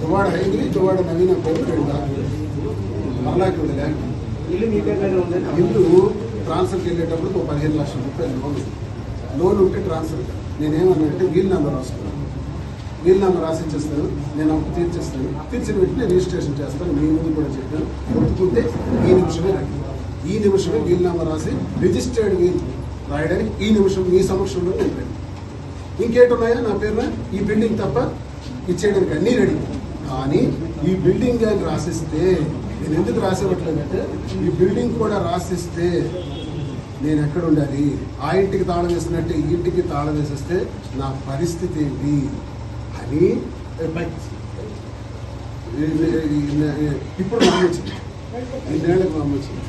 దువాడ హైగ్రీ దువాడ నవీన పేరు మరలాకి ఇల్లు ట్రాన్స్ఫర్కి వెళ్ళేటప్పుడు ఒక పదిహేను లక్షల రూపాయలు లోన్. లోన్ ఉంటే ట్రాన్స్ఫర్ నేనేమన్నంటే వీల్ నెంబర్ రాసుకున్నాను వీల్ నెంబర్ రాసి ఇచ్చేస్తాను నేను అప్పు తీర్చేస్తాను. తీర్చిన వెంటనే రిజిస్ట్రేషన్ చేస్తాను. మీ ముందు కూడా చెప్పాను. ఒప్పుకుంటే ఈ నిమిషమే రండి ఈ నిమిషమే వీల్ నెంబర్ రాసి రిజిస్టర్డ్ వీల్ రాయడానికి ఈ నిమిషం మీ సమక్షంలో నేను రెడీ ఇంకేటున్నాయా నా పేరున? ఈ బిల్డింగ్ తప్ప ఇచ్చేయడానికి అన్నీ రెడీ. కానీ ఈ బిల్డింగ్ అని రాసిస్తే నేను ఎందుకు రాసేవట్లేదంటే ఈ బిల్డింగ్ కూడా రాసిస్తే నేను ఎక్కడ ఉండాలి? ఆ ఇంటికి తాళం వేసినట్టే ఈ ఇంటికి తాళం వేసేస్తే నా పరిస్థితి ఏంటి? అని ఇప్పుడు మా వచ్చింది. ఈ మా వచ్చింది.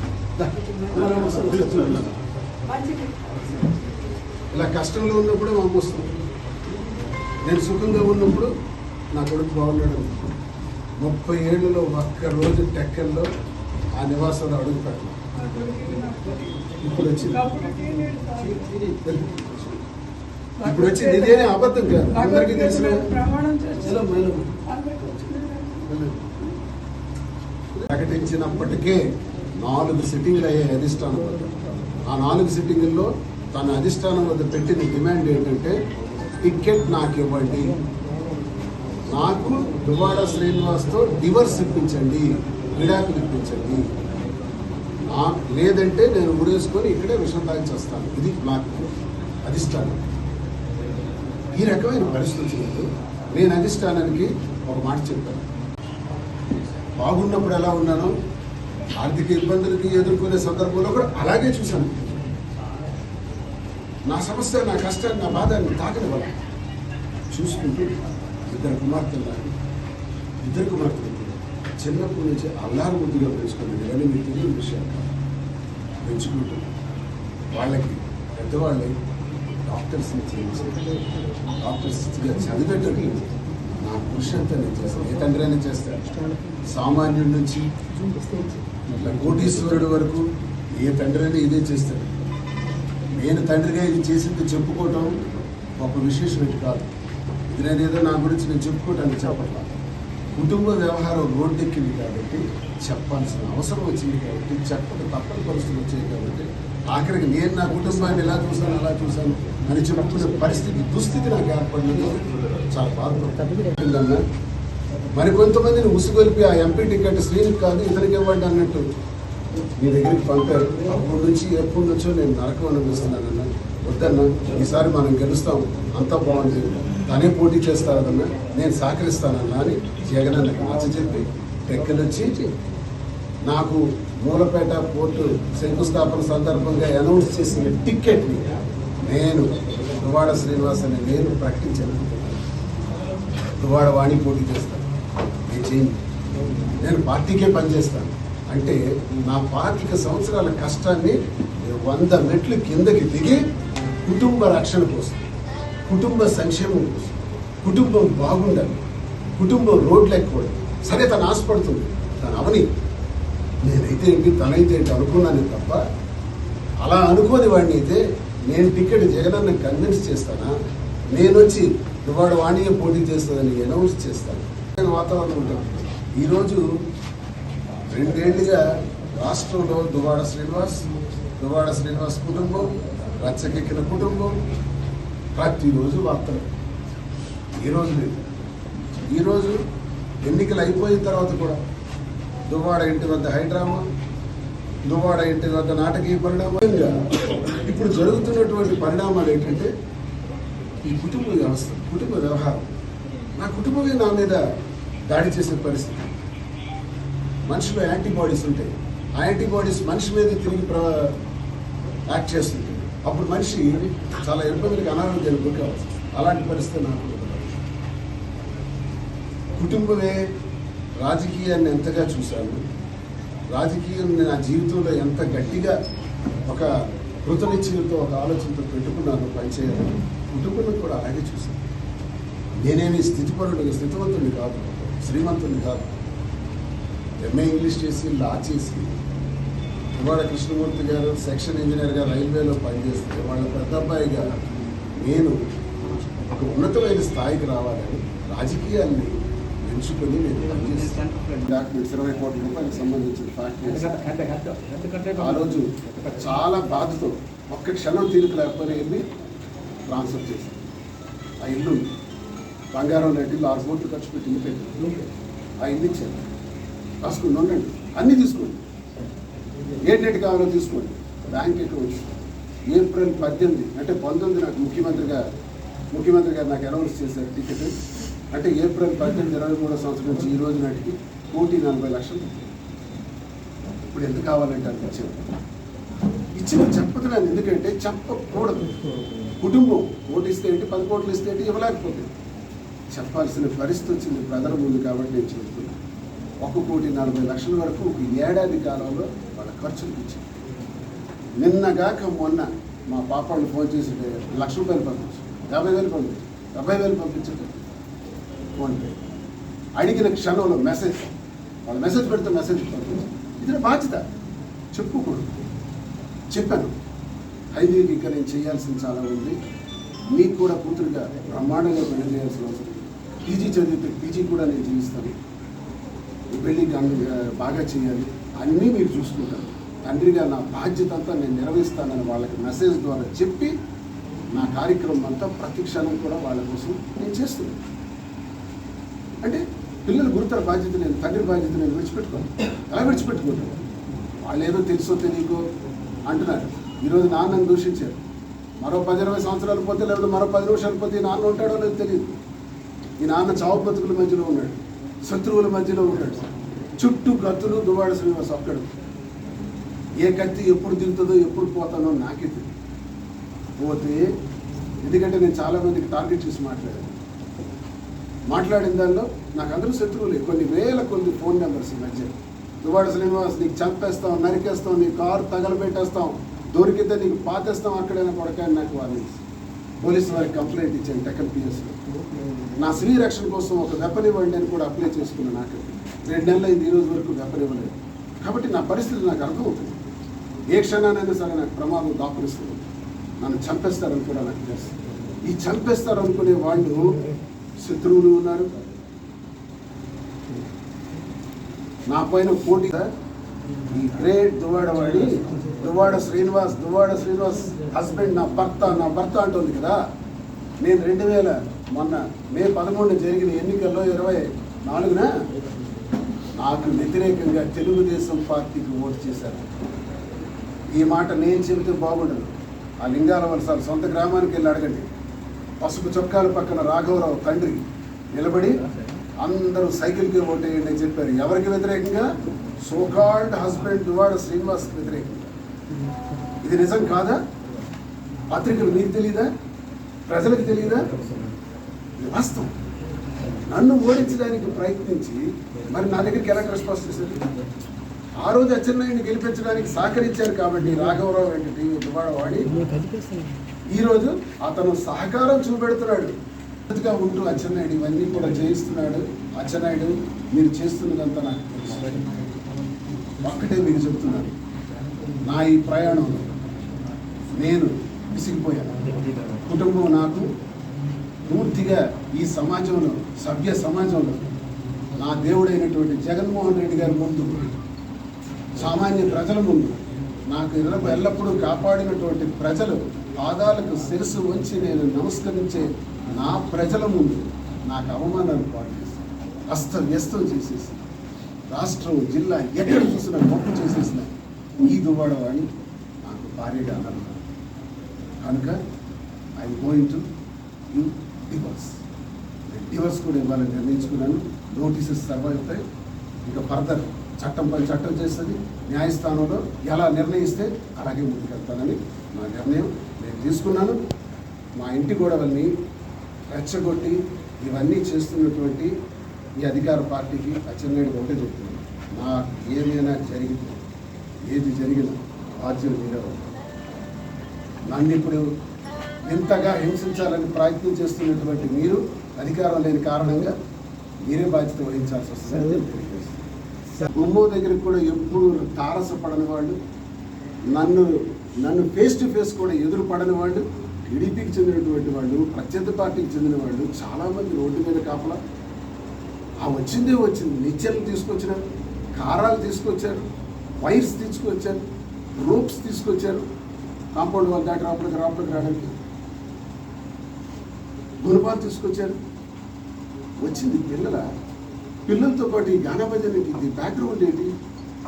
ఇలా కష్టంలో ఉన్నప్పుడే మా వస్తుంది. నేను సుఖంగా ఉన్నప్పుడు నా కొడుకు బాగున్నాడు ముప్పై ఏళ్ళలో ఒక్క రోజు టెక్కల్లో ఆ నివాసంలో అడుగు ఇప్పుడు వచ్చింది ఇప్పుడు వచ్చింది ఇదేనే అబద్ధం కాదు. అందరికీ తెలిసిన ప్రకటించినప్పటికే నాలుగు సిట్టింగ్లు అయ్యాయి అధిష్టానం వద్ద. ఆ నాలుగు సిట్టింగుల్లో తన అధిష్టానం వద్ద పెట్టిన డిమాండ్ ఏంటంటే టికెట్ నాకు ఇవ్వండి. నాకు దువాడ శ్రీనివాస్తో డివర్స్ ఇప్పించండి విడాకులు ఇప్పించండి. లేదంటే నేను ఉడేసుకొని ఇక్కడే విషం తాగించేస్తాను. ఇది నాకు అధిష్టానం. ఈ రకమైన పరిస్థితులు నేను అధిష్టానానికి ఒక మాట చెప్పాను. బాగున్నప్పుడు ఎలా ఉన్నానో ఆర్థిక ఇబ్బందులకి ఎదుర్కొనే సందర్భంలో కూడా అలాగే చూశాను. నా సమస్య నా కష్టాన్ని నా బాధాన్ని తాకని వల్ల చూసుకుంటూ ఇద్దరు కుమార్తెలు నాకు ఇద్దరు కుమార్తెలు కూడా చిన్నప్పటి నుంచి అల్లారు ముద్దుగా పెంచుకుని ఇవన్నీ మీ తెలియని విషయాలు పెంచుకుంటూ వాళ్ళకి పెద్దవాళ్ళకి డాక్టర్స్ని చేయించి డాక్టర్స్గా చదివేటట్లు నా కృషి అంతా నేను చేస్తాను. ఏ తండ్రి అయినా చేస్తాను సామాన్యుడి నుంచి ఇట్లా కోటీశ్వరుడు వరకు ఏ తండ్రి అయినా ఇదే చేస్తాడు. నేను తండ్రిగా ఇది చేసింది చెప్పుకోవటం ఒక విశేషం కాదు. నేనేదో నా గురించి నేను చెప్పుకుంటాను చెప్పట్లా. కుటుంబ వ్యవహారం రోడ్డెక్కింది కాబట్టి చెప్పాల్సిన అవసరం వచ్చింది కాబట్టి చెప్పక తప్పని పరిస్థితులు వచ్చాయి కాబట్టి ఆఖరికి నేను నా కుటుంబాన్ని ఎలా చూశాను అలా చూశాను అని చెప్పుకునే పరిస్థితి దుస్థితి నాకు ఏర్పడింది చాలా బాధపడుతుంది మరి కొంతమందిని ఉసుగొలిపి ఆ ఎంపీ టికెట్ శ్రీనికి కాదు ఇతనికి ఇవ్వండి అన్నట్టు మీ దగ్గరికి పంపారు. అప్పటి నుంచి ఎప్పటి నుంచో నేను నరకం అనుభవిస్తున్నానన్న. వద్దన్న ఈసారి మనం గెలుస్తాం. అంతా బాగుంది. తనే పోటీ చేస్తారన్న నేను సహకరిస్తానన్నా అని జగన్ అన్నకి నచ్చ చెప్పి టెక్కనొచ్చి నాకు మూలపేట పోర్టు శంకుస్థాపన సందర్భంగా అనౌన్స్ చేసిన టిక్కెట్ని నేను దువాడ శ్రీనివాస్ అని నేను ప్రకటించాను. దువాడ వాణి పోటీ చేస్తాను. నేను చేయండి నేను పార్టీకే పనిచేస్తాను. అంటే నా పాతిక సంవత్సరాల కష్టాన్ని వంద మెట్లు కిందకి దిగి కుటుంబ రక్షణ కోసం కుటుంబ సంక్షేమం కోసం కుటుంబం బాగుండాలి కుటుంబం రోడ్లు ఎక్కకూడదు సరే తను ఆశపడుతుంది. తను అవని. నేనైతే ఏంటి తనైతే ఏంటి అనుకున్నాను తప్ప అలా అనుకోని వాడిని అయితే నేను టికెట్ జగనన్న కన్విన్స్ చేస్తానా? నేను వచ్చి దువాడ వాణిగా పోటీ చేస్తుందని అనౌన్స్ చేస్తాను. నేను వాతావరణం ఉంటాను. ఈరోజు రెండేళ్ళుగా రాష్ట్రంలో దువాడ శ్రీనివాస్ దువాడ శ్రీనివాస్ కుటుంబం రచ్చకెక్కిన కుటుంబం ప్రతిరోజు వార్తలు. ఈరోజు లేదు. ఈరోజు ఎన్నికలు అయిపోయిన తర్వాత కూడా దువ్వాడ ఇంటి వద్ద హైడ్రామా దువ్వాడ ఇంటి వద్ద నాటకీయ పరిణామంగా ఇప్పుడు జరుగుతున్నటువంటి పరిణామాలు ఏంటంటే ఈ కుటుంబ వ్యవస్థ కుటుంబ వ్యవహారం. నా కుటుంబమే నా మీద దాడి చేసే పరిస్థితి. మనిషిలో యాంటీబాడీస్ ఉంటాయి. ఆ యాంటీబాడీస్ మనిషి మీద తిరిగి ప్ర యాక్ట్ చేస్తుంది. అప్పుడు మనిషి చాలా ఇబ్బందులకు అనారోగ్యానికి గురికావచ్చు అలాంటి పరిస్థితి నాకు కుటుంబమే రాజకీయాన్ని ఎంతగా చూశాను రాజకీయం నా జీవితంలో ఎంత గట్టిగా ఒక కృతనిశ్చయంతో ఒక ఆలోచనతో పెట్టుకున్నాను పనిచేయాలని కుటుంబం కూడా అలాగే చూశాను. నేనేమి స్థితిపరుడు స్థితివంతుడిని కాదు శ్రీమంతుడిని కాదు. ఎంఏ ఇంగ్లీష్ చేసి లా చేసి ఇవాళ కృష్ణమూర్తి గారు సెక్షన్ ఇంజనీర్గా రైల్వేలో పనిచేస్తే వాళ్ళ పెద్ద అబ్బాయిగా నేను ఒక ఉన్నతమైన స్థాయికి రావాలని రాజకీయాల్ని ఎంచుకొని నేను పనిచేస్తాను. డాక్యుమెంట్స్ ఇరవై కోట్ల రూపాయలకు సంబంధించిన ఫ్యాక్టరీస్ ఆ రోజు చాలా బాధతో ఒక్క క్షణం తీరిక వెళ్ళి ట్రాన్స్ఫర్ చేశాను. ఆ ఇల్లు. బంగారం రెడ్డిలో ఆరు కోట్లు ఖర్చు పెట్టి. ఇల్లు పెట్టాను ఆ ఇల్లు ఇచ్చాను రాసుకుని ఉండండి. అన్నీ తీసుకోండి ఏ డేట్ కావాలో తీసుకోండి. బ్యాంక్ అకౌంట్ ఏప్రిల్ పద్దెనిమిది. అంటే పంతొమ్మిది నాకు ముఖ్యమంత్రిగా ముఖ్యమంత్రి గారు నాకు అనౌన్స్ చేశారు టికెట్ అంటే ఏప్రిల్ పద్దెనిమిది ఇరవై మూడో సంవత్సరం నుంచి ఈ రోజు నాటికి కోటి నలభై లక్షలు. ఇప్పుడు ఎంత కావాలంటే అంత ఇచ్చాను ఇచ్చిన చెప్పతున్నాను ఎందుకంటే చెప్పకూడదు. కుటుంబం కోటి ఇస్తే ఏంటి పది కోట్లు ఇస్తే ఏంటి ఇవ్వలేకపోతే. చెప్పాల్సిన పరిస్థితి వచ్చింది. ప్రజల ముందు కాబట్టి నేను చెబుతున్నాను ఒక కోటి నలభై లక్షల వరకు ఒక ఏడాది కాలంలో ఖర్చులు ఇచ్చింది నిన్నగాక మొన్న మా పాపాళ్ళు ఫోన్ చేసి లక్ష రూపాయలు పంపించు యాభై వేలు పంపించు డెబ్బై వేలు పంపించండి ఫోన్పే అడిగిన క్షణంలో మెసేజ్. వాళ్ళు మెసేజ్ పెడితే మెసేజ్ పంపించు ఇది బాధ్యత. చెప్పుకూడదు చెప్పాను. హైవేకి ఇంకా నేను చేయాల్సింది చాలా ఉంది. మీకు కూడా కూతురుగా బ్రహ్మాండంగా పెళ్ళి చేయాల్సిన అవసరం పీజీ చదివితే పీజీ కూడా నేను జీవిస్తాను. ఈ పెళ్ళి బాగా చేయాలి. అన్నీ మీరు చూసుకుంటారు. తండ్రిగా నా బాధ్యత అంతా నేను నిర్వహిస్తానని వాళ్ళకి మెసేజ్ ద్వారా చెప్పి నా కార్యక్రమం అంతా ప్రతి క్షణం కూడా వాళ్ళ కోసం నేను చేస్తున్నాను. అంటే పిల్లల గురుతర బాధ్యత నేను తండ్రి బాధ్యత నేను విడిచిపెట్టుకోను. ఎలా విడిచిపెట్టుకుంటాను వాళ్ళు ఏదో తెలుసో తెలియకో అంటున్నారు. ఈరోజు నాన్నని దూషించారు. మరో పది ఇరవై సంవత్సరాలు పోతే లేకపోతే మరో పది నిమిషాలు పోతే ఈ నాన్న ఉంటాడో లేదో తెలియదు. ఈ నాన్న చావు బతుకుల మధ్యలో ఉన్నాడు. శత్రువుల మధ్యలో ఉన్నాడు. చుట్టూ కత్తులు దువాడ శ్రీనివాస్ ఒక్కడు. ఏ కత్తి ఎప్పుడు దిగుతుందో ఎప్పుడు పోతానో నాకే తెలియదు పోతే ఎందుకంటే నేను చాలామందికి టార్గెట్ చేసి మాట్లాడాను. మాట్లాడిన దానిలో నాకు అందరూ శత్రువులే. కొన్ని వేల కొన్ని ఫోన్ నెంబర్స్ మధ్య. దువాడ శ్రీనివాస్ నీకు చంపేస్తాం నరికేస్తాం నీ కారు తగలబెట్టేస్తాం దొరికితే నీకు పాతేస్తాం అక్కడైనా కొడకాయని నాకు వాళ్ళు. పోలీసు వారికి కంప్లైంట్ ఇచ్చాను టెకన్ పిఎస్లో. నా స్త్రీ రక్షణ కోసం ఒక వెపన్ ఇవ్వండి అని కూడా అప్లై చేసుకున్నాను నాకు. రెండు నెలలు అయింది ఈ రోజు వరకు పేపర్ ఇవ్వలేదు కాబట్టి నా పరిస్థితి నాకు అర్థమవుతుంది ఏ క్షణానైనా సరే నాకు ప్రమాదం దాపురిస్తుంది. నన్ను చంపేస్తారని కూడా నాకు తెలుసు. ఈ చంపేస్తారు అనుకునే వాళ్ళు శత్రువులు ఉన్నారు. నా పైన పోటీ ఈ గ్రేట్ దువాడవాడి దువాడ శ్రీనివాస్ దువాడ శ్రీనివాస్ హస్బెండ్ నా భర్త నా భర్త అంటుంది కదా. నేను రెండు వేల మొన్న మే పదమూడున జరిగిన ఎన్నికల్లో ఇరవై నాలుగున నాకు వ్యతిరేకంగా తెలుగుదేశం పార్టీకి ఓటు చేశారు. ఈ మాట నేను చెబితే బాగుండదు. ఆ లింగాల వలస సొంత గ్రామానికి వెళ్ళి అడగండి. పసుపు చొక్కాల పక్కన రాఘవరావు తండ్రి నిలబడి అందరూ సైకిల్కి ఓటేయండి అని చెప్పారు. ఎవరికి వ్యతిరేకంగా? సోకాల్డ్ హస్బెండ్ దువాడ శ్రీనివాస్ వ్యతిరేకంగా ఇది నిజం కాదా? పత్రికలు మీకు తెలియదా ప్రజలకు తెలియదా వాస్తవం. నన్ను ఓడించడానికి ప్రయత్నించి మరి నా దగ్గరికి ఎలా రెస్పాన్స్ చేశారు? ఆ రోజు అచ్చెన్నాయుడిని గెలిపించడానికి సహకరించారు కాబట్టి రాఘవరావు వెంకటి టీవీ ఈరోజు వాడి అతను సహకారం చూపెడుతున్నాడు. గా ఉంటూ అచ్చెన్నాయుడు ఇవన్నీ కూడా చేయిస్తున్నాడు అచ్చెన్నాయుడు మీరు చేస్తున్నదంతా నాకు తెలుసు. ఒక్కటే మీరు చెప్తున్నాను. నా ఈ ప్రయాణంలో నేను విసిగిపోయాను. కుటుంబం నాకు పూర్తిగా ఈ సమాజంలో సభ్య సమాజంలో నా దేవుడైనటువంటి జగన్మోహన్ రెడ్డి గారి ముందు సామాన్య ప్రజల ముందు నాకు ఎల్లప్పుడూ కాపాడినటువంటి ప్రజలు పాదాలకు శిరసు వంచి నేను నమస్కరించే నా ప్రజల ముందు నాకు అవమానాలు పాటు చేసి అస్తవ్యస్తం చేసేసి రాష్ట్రం జిల్లా ఎక్కడ చూసినా గొప్ప చేసేసిన ఈ దువ్వాడవాణి నాకు భారీగా అన్నారు కనుక I going to you divorce divorce కూడా ఇవ్వాలని నిర్ణయించుకున్నాను. నోటీసెస్ సర్వ్ అవుతాయి ఇంకా ఫర్దర్ చట్టం పని చట్టం చేస్తుంది. న్యాయస్థానంలో ఎలా నిర్ణయిస్తే అలాగే ముందుకెళ్తానని నా నిర్ణయం నేను తీసుకున్నాను. మా ఇంటి గొడవల్ని రెచ్చగొట్టి ఇవన్నీ చేస్తున్నటువంటి ఈ అధికార పార్టీకి అచ్చెన్నాయుడు ఒకటే చెప్తున్నాను నా ఏమైనా జరిగితే ఏది జరిగినా బాధ్యులు మీరే నన్ను ఇప్పుడు ఇంతగా హింసించాలని ప్రయత్నం చేస్తున్నటువంటి మీరు అధికారం లేని కారణంగా మీరే బాధ్యత వహించాల్సి వస్తుంది గుమ్మో దగ్గరికి కూడా ఎప్పుడు తారసపడని వాళ్ళు నన్ను నన్ను ఫేస్ టు ఫేస్ కూడా ఎదురు పడని వాళ్ళు టీడీపీకి చెందినటువంటి వాళ్ళు ప్రత్యర్థి పార్టీకి చెందిన వాళ్ళు చాలామంది రోడ్డు మీద కాపలా. ఆ వచ్చిందే వచ్చింది. నిత్యాలు తీసుకొచ్చినారు కారాలు తీసుకొచ్చారు వైర్స్ తీసుకొచ్చారు రోప్స్ తీసుకొచ్చారు. కాంపౌండ్ వాళ్ళ దాటి రాపలికి రావడానికి గుణపాలు తీసుకొచ్చారు. వచ్చింది పిల్లల పిల్లలతో పాటు ఈ గాన ఇది బ్యాక్గ్రౌండ్ ఏంటి?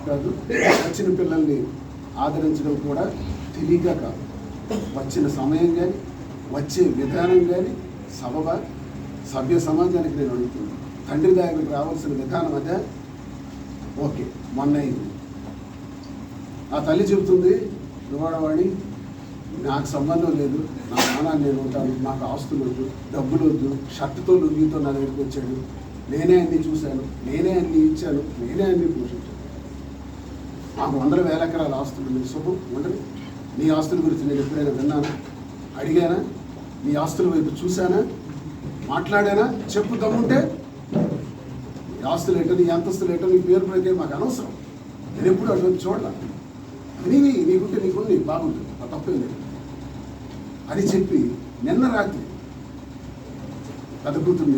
కాదు వచ్చిన పిల్లల్ని ఆదరించడం కూడా తెలియక కాదు. వచ్చిన సమయం కానీ వచ్చే విధానం కానీ సభ సభ్య సమాజానికి నేను అడుగుతున్నాను. తండ్రి దగ్గరికి రావాల్సిన విధానం అదే. ఓకే మొన్న అయింది. ఆ తల్లి చెబుతుంది నువ్వాడవాడి నాకు సంబంధం లేదు నా నాన్న నేను ఉంటాను నాకు ఆస్తులు వద్దు డబ్బులు వద్దు షర్టుతో లుంగితో నా దగ్గరికి వచ్చాడు. నేనే అన్ని చూశాను నేనే అన్ని ఇచ్చాను నేనే అన్ని పోషించాను. నాకు వందల వేల ఎకరాల ఆస్తులు నేను శుభం ఉండదు నీ ఆస్తుల గురించి నేను ఎప్పుడైనా విన్నానా? అడిగానా? నీ ఆస్తుల వైపు చూశానా? మాట్లాడానా? చెప్పు దమ్ముంటే. నీ ఆస్తులు ఏంటో నీ అంతస్తులు ఏంటో నీ పేరు ప్రకారం మాకు అనవసరం. నేను ఎప్పుడు అటువంటి చూడాలి నీవి నీకుంటే నీకుంది బాగుంటుంది. ఆ తప్పేం లేదు. అని చెప్పి నిన్న రాత్రి పెద్ద కూతురు